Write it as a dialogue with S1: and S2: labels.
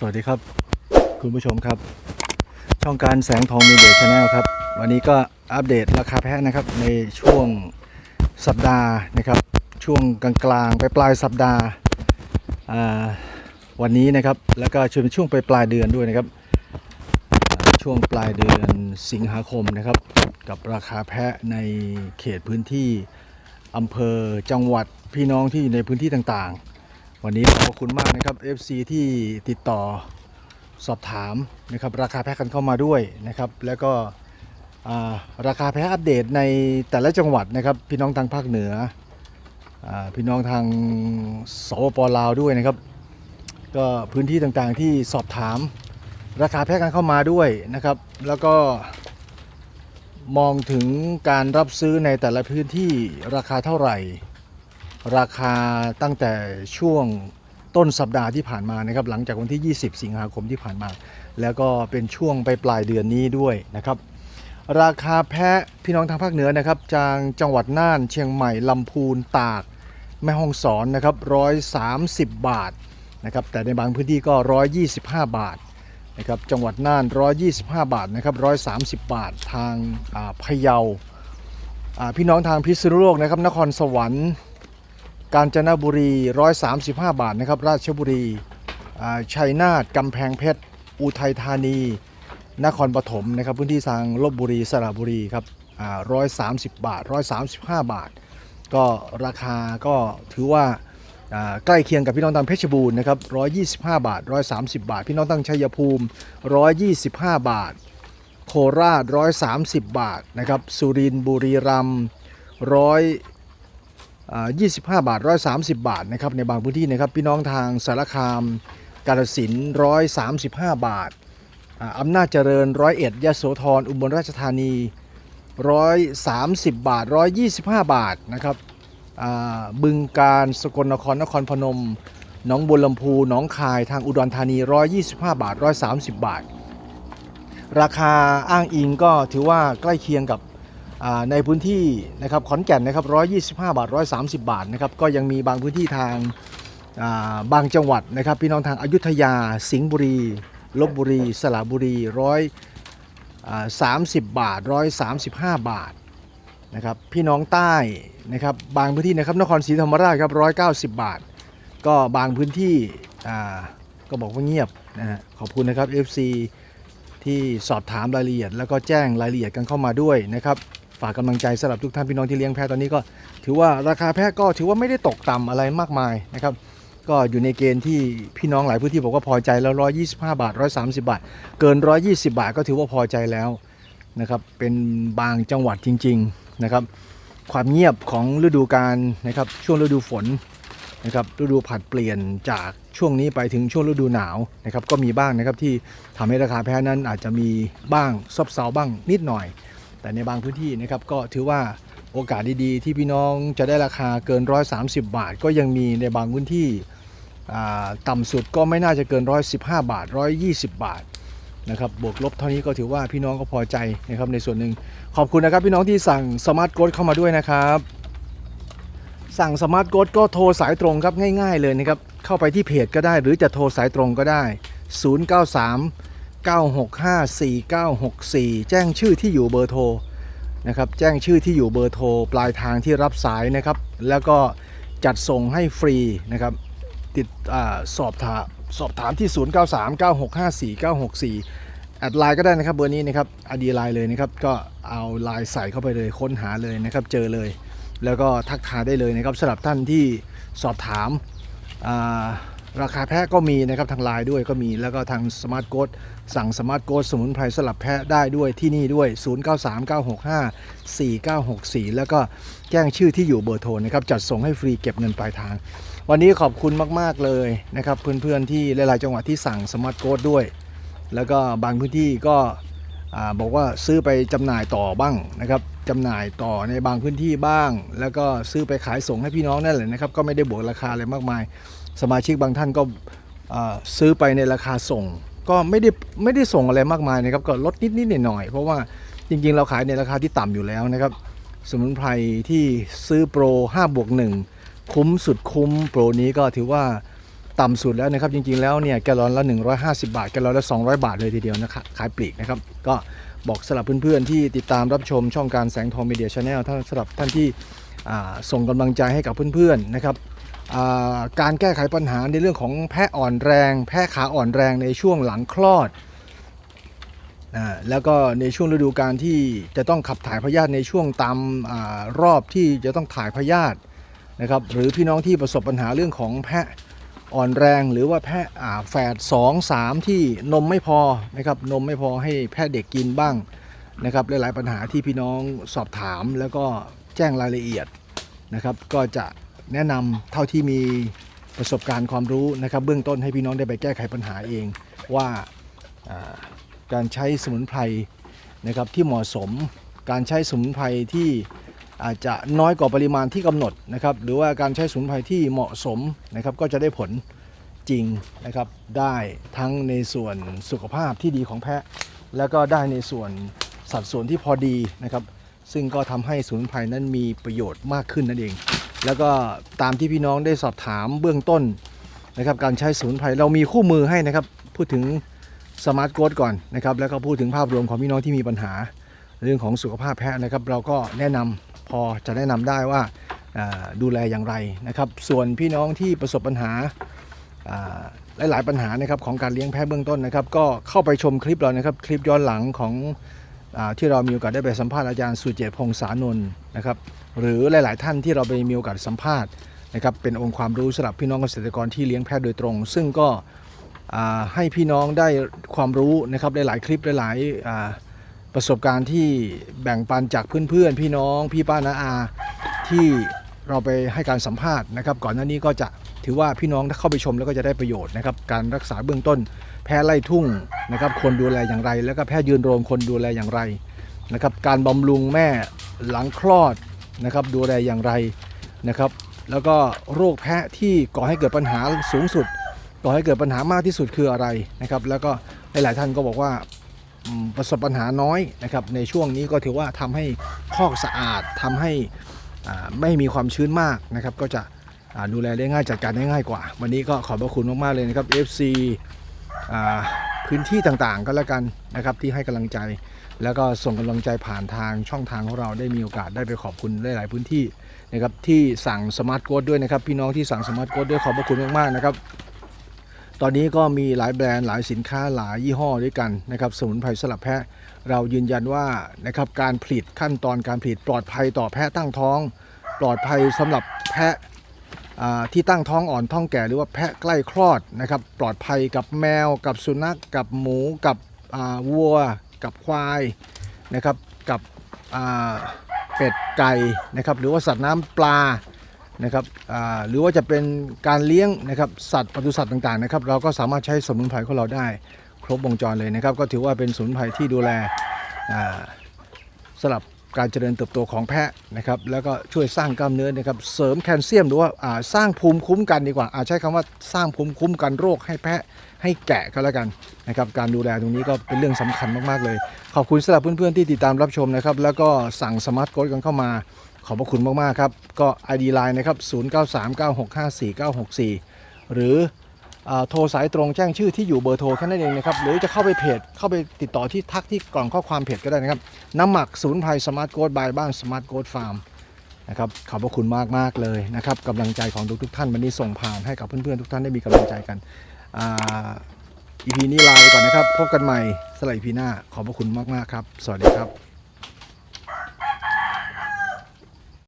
S1: สวัสดีครับ คุณผู้ชมครับ ช่องการแสงทองมีเดียชาแนลครับ วันนี้ก็อัปเดตราคาแพะนะครับ ในช่วงสัปดาห์นะครับ ช่วงกลางๆไปปลายสัปดาห์วันนี้นะครับ แล้วก็ช่วงช่วงไปปลายเดือนด้วยนะครับ ช่วงปลายเดือนสิงหาคมนะครับ กับราคาแพะในเขตพื้นที่อำเภอจังหวัดพี่น้องที่อยู่ในพื้นที่ต่างๆ วันนี้ขอบคุณมากนะครับ FC ที่ติดต่อสอบถามนะครับราคาแพะกันเข้ามาด้วยนะครับแล้วก็ราคาแพะอัปเดตในแต่ละจังหวัดนะครับพี่น้องทางภาคเหนืออพี่น้องทางสปปลาวด้วยนะครับ ก็พื้นที่ต่างๆที่สอบถามราคาแพะกันเข้ามาด้วยนะครับ แล้วก็มองถึงการรับซื้อในแต่ละพื้นที่ราคาเท่าไหร่ ราคาตั้งแต่ช่วงต้นสัปดาห์ที่ผ่านมานะครับหลังจากวันที่ 20 สิงหาคมที่ผ่านมา แล้วก็เป็นช่วงไปปลายเดือนนี้ด้วยนะครับ ราคาแพะพี่น้องทางภาคเหนือนะครับจางจังหวัดน่านเชียงใหม่ลำพูนตาก แม่ฮ่องสอนนะครับ130บาทนะครับแต่ในบางพื้นที่ก็ 125 บาทนะครับจังหวัดน่าน 125 บาทนะครับ130 บาททางาพะเยาอ่าพี่น้องทางพิษณุโลกนะครับนครสวรรค์ กาญจนบุรี 135 บาทนะครับ ราชบุรีชัยนาทกำแพงเพชร อุทัยธานี นครปฐมนะครับ พื้นที่ทางลบบุรี สระบุรีครับอ่า130บาท135บาท ก็ราคาก็ถือว่าใกล้เคียงกับพี่น้องทางเพชรบูรณ์นะครับ125บาท130บาท พี่น้องทางชัยภูมิ125บาท โคราช130บาทนะครับ สุรินทร์บุรีรัมย์ร้อย 25 บาท 130 บาทนะครับในบางพื้นที่นะครับพี่น้องทางสารคามกาฬสิน135บาทอ่าอำนาจเจริญร้อยเอ็ดยโสธรอุบลราชธานี130บาท125บาทนะครับบึงการสกลนครนครพนมหนองบัวลำพูหนองคายทางอุดรธานี125บาท130บาท ราคาอ้างอิงก็ถือว่าใกล้เคียงกับ ในพื้นที่นะครับขอนแก่นนะครับ125 บาท 130 บาทนะครับก็ยังมีบางพื้นที่ทางาบางจังหวัดนะครับ พี่น้องทางอายุทยาสิงห์บุรีลบบุรี สระบุรีร้อยสามสิบบาท135บาทนะครับพี่น้องใต้นะครับบางพื้นที่นะครับนครศรีธรรมราชครับ190บาท ก็บางพื้นที่ก็บอกว่าเงียบนะฮะขอบคุณนะครับ FC ที่สอบถามรายละเอียด แล้วก็แจ้งรายละเอียดกันเข้ามาด้วยนะครับ ฝากกำลังใจสำหรับทุกท่านพี่น้องที่เลี้ยงแพะตอนนี้ก็ ถือว่าราคาแพะก็ถือว่าไม่ได้ตกต่ำอะไรมากมายนะครับก็อยู่ในเกณฑ์ที่พี่น้องหลายพื้นที่บอกว่าพอใจแล้ว 125 บาท 130 บาท เกิน 120 บาทก็ถือว่าพอใจแล้วนะครับเป็นบางจังหวัดจริงๆนะครับความเงียบของฤดูกาลนะครับช่วงฤดูฝนนะครับฤดูผัดเปลี่ยนจากช่วงนี้ไปถึงช่วงฤดูหนาวนะครับก็มีบ้างนะครับที่ทำให้ราคาแพะนั้นอาจจะมีบ้างซบเซาบ้างนิดหน่อย แต่ในบางพื้นที่นะครับก็ถือว่าโอกาสดีๆ ที่พี่น้องจะได้ราคาเกิน 130 บาท ก็ยังมีในบางพื้นที่อ่าต่ำสุดก็ไม่น่าจะเกิน 115 บาท 120 บาทนะครับบวกลบเท่านี้ก็ถือว่าพี่น้องก็พอใจนะครับในส่วนหนึ่งขอบคุณนะครับพี่น้องที่สั่งสมาร์ทโค้ดเข้ามาด้วยนะครับ สั่งสมาร์ทโค้ดก็โทรสายตรงครับง่าย ๆ เลยนะครับเข้าไปที่เพจก็ได้หรือจะโทรสายตรงก็ได้ 093 9654964 แจ้งชื่อที่อยู่เบอร์โทรนะครับแจ้งชื่อที่อยู่เบอร์โทร ปลายทางที่รับสายนะครับ แล้วก็จัดส่งให้ฟรีนะครับ ติดอสอบถามสอบถามที่ 0939654964 แอดไลน์ก็ได้นะครับเบอร์นี้นะครับอดีไลน์เลยนะครับ ก็เอาไลน์ใส่เข้าไปเลยค้นหาเลยนะครับ เจอเลย แล้วก็ทักทายได้เลยนะครับสำหรับท่านที่สอบถามอ่า ราคาแพะก็มีนะครับทางไลน์ด้วยก็มีแล้วก็ทางสมาร์ทโค้ดสั่งสมาร์ทโค้ดสมุนไพรสลับแพะได้ด้วยที่นี่ด้วย 0939654964 แล้วก็แจ้งชื่อที่อยู่เบอร์โทรนะครับจัดส่งให้ฟรีเก็บเงินปลายทาง วันนี้ขอบคุณมาก ๆ เลยนะครับ เพื่อนๆที่หลายๆจังหวัดที่สั่งสมาร์ทโค้ดด้วย แล้วก็บางพื้นที่ก็บอกว่าซื้อไปจำหน่ายต่อบ้างนะครับจำหน่ายต่อในบางพื้นที่บ้าง แล้วก็ซื้อไปขายส่งให้พี่น้องนั่นแหละนะครับ ก็ไม่ได้บวกราคาอะไรมากมาย สมาชิกบางท่านก็ซื้อไปในราคาส่ง ก็ไม่ได้ไม่ได้ส่งอะไรมากมายนะครับก็ลดนิดๆหน่อยๆเพราะว่าจริงๆ เราขายในราคาที่ต่ำอยู่แล้วนะครับ สมุนไพรที่ซื้อโปร5บวก1คุ้มสุดคุ้มโปรนี้ก็ถือว่าต่ำสุดแล้วนะครับ จริงๆแล้วเนี่ยแกลอนละ 150 บาท แกลอนละ 200 บาทเลยทีเดียวนะครับขายปลีกนะครับ ก็บอกสำหรับเพื่อนๆ ที่ติดตามรับชมช่องการแสงทองมีเดียชาแนลท่านสำหรับท่านที่ส่งกำลังใจให้กับเพื่อนๆนะครับ การแก้ไขปัญหาในเรื่องของแพะอ่อนแรง แพะขาอ่อนแรงในช่วงหลังคลอดแล้วก็ในช่วงฤดูการที่จะต้องขับถ่ายพยาธิในช่วงตามอรอบที่จะต้องถ่ายพยาธินะครับหรือพี่น้องที่ประสบปัญหาเรื่องของแพะอ่อนแรง หรือว่าแพะอ่าแฝด2 3ที่นมไม่พอนะครับนมไม่พอให้แพะเด็กกินบ้างนะครับหลายๆปัญหาที่พี่น้องสอบถามแล้วก็แจ้งรายละเอียดนะครับก็จะ แนะนำเท่าที่มีประสบการณ์ความรู้นะครับ เบื้องต้นให้พี่น้องได้ไปแก้ไขปัญหาเอง ว่าาการใช้สมุนไพรนะครับที่เหมาะสมการใช้สมุนไพรที่อาจจะน้อยกว่าปริมาณที่กำหนดนะครับ หรือว่าการใช้สมุนไพรที่เหมาะสมนะครับ ก็จะได้ผลจริงนะครับ ได้ทั้งในส่วนสุขภาพที่ดีของแพะ แล้วก็ได้ในส่วนสัดส่วนที่พอดีนะครับ ซึ่งก็ทำให้สมุนไพรนั้นมีประโยชน์มากขึ้นนั่นเอง แล้วก็ตามที่พี่น้องได้สอบถามเบื้องต้นนะครับการใช้สมุนไพรเรามีคู่มือให้นะครับ พูดถึงสมาร์ทโค้ดก่อนนะครับแล้วก็พูดถึงภาพรวมของพี่น้องที่มีปัญหา เรื่องของสุขภาพแพะนะครับ เราก็แนะนำพอจะแนะนำได้ว่าดูแลอย่างไรนะครับ ส่วนพี่น้องที่ประสบปัญหาหลาย ๆ ปัญหานะครับของการเลี้ยงแพะเบื้องต้นนะครับ ก็เข้าไปชมคลิปเรานะครับ คลิปย้อนหลังของ ที่เรามีโอกาสได้ไปสัมภาษณ์อาจารย์สุเจตพงษานนท์นะครับหรือหลาย ๆ ท่านที่เราไปมีโอกาสสัมภาษณ์นะครับเป็นองค์ความรู้สำหรับพี่น้องเกษตรกรที่เลี้ยงแพะโดยตรง ซึ่งก็ให้พี่น้องได้ความรู้นะครับหลาย ๆ คลิปหลายๆประสบการณ์ที่แบ่งปันจากเพื่อน ๆ พี่น้องพี่ป้าน้าอาที่เราไปให้การสัมภาษณ์นะครับก่อนหน้านี้ก็จะ ถือว่าพี่น้องถ้าเข้าไปชมแล้วก็จะได้ประโยชน์นะครับการรักษาเบื้องต้น แพ้ไล่ทุ่งนะครับคนดูแลอย่างไร แล้วก็แพ้ยืนโรงคนดูแลอย่างไรนะครับการบำรุงแม่หลังคลอดนะครับดูแลอย่างไรนะครับแล้วก็โรคแพะที่ก่อให้เกิดปัญหาสูงสุดก่อให้เกิดปัญหามากที่สุดคืออะไรนะครับแล้วก็หลายๆท่านก็บอกว่าประสบปัญหาน้อยนะครับในช่วงนี้ก็ถือว่าทำให้คอกสะอาดทำให้อ่าไม่มีความชื้นมากนะครับก็จะ ดูแลได้ง่ายจัดการได้ง่ายกว่า วันนี้ก็ขอบพระคุณมากๆเลยนะครับ FC พื้นที่ต่างๆก็แล้วกันนะครับที่ให้กำลังใจ แล้วก็ส่งกำลังใจผ่านทางช่องทางของเราได้มีโอกาสได้ไปขอบคุณหลายๆพื้นที่นะครับที่สั่งสมาร์ทโค้ดด้วยนะครับ พี่น้องที่สั่งสมาร์ทโค้ดด้วยขอบพระคุณมากๆนะครับตอนนี้ก็มีหลายแบรนด์หลายสินค้าหลายยี่ห้อด้วยกันนะครับสมุนไพรสลับแพะ เรายืนยันว่านะครับการผลิตขั้นตอนการผลิตปลอดภัยต่อแพะตั้งท้อง ปลอดภัยสำหรับแพะ ที่ตั้งท้องอ่อนท้องแก่หรือว่าแพะใกล้คลอดนะครับ ปลอดภัยกับแมว กับสุนัขกับหมู กับวัว กับควายนะครับ กับเป็ดไก่นะครับ หรือว่าสัตว์น้ำปลานะครับหรือว่าจะเป็นการเลี้ยงนะครับสัตว์ปศุสัตว์ต่างๆนะครับ เราก็สามารถใช้สมุนไพรของเราได้ครบวงจรเลยนะครับ ก็ถือว่าเป็นสมุนไพรที่ดูแลสำหรับ การเจริญเติบโตของแพะนะครับแล้วก็ช่วยสร้างกล้ามเนื้อนะครับเสริมแคลเซียมหรือว่าสร้างภูมิคุ้มกันดีกว่าอาใช้คำว่าสร้างภูมิคุ้มกันโรคให้แพะให้แกะก็แล้วกันนะครับการดูแลตรงนี้ก็เป็นเรื่องสำคัญมากๆเลย ขอบคุณสำหรับเพื่อนๆที่ติดตามรับชมนะครับแล้วก็สั่งสมาร์ทโค้ดกันเข้ามา ขอบพระคุณมากๆครับก็ ID Line นะครับ0939654964 หรือ โทรสายตรงแจ้งชื่อที่อยู่เบอร์โทรแค่นั้นเองนะครับหรือจะเข้าไปเพจเข้าไปติดต่อที่ทักที่กล่องข้อความเพจก็ได้นะครับน้ำหมักศูนย์ภัยสมาร์ทโกดบายบ้านสมาร์ทโกดฟาร์มนะครับขอบพระคุณมากๆเลยนะครับกำลังใจของทุกๆท่านวันนี้ส่งผ่านให้กับเพื่อนๆทุกท่านได้มีกำลังใจกันอ่า EP นี้ลาไปก่อนนะครับ พบกันใหม่สำหรับ EP หน้าขอบพระคุณมากๆครับ สวัสดีครับ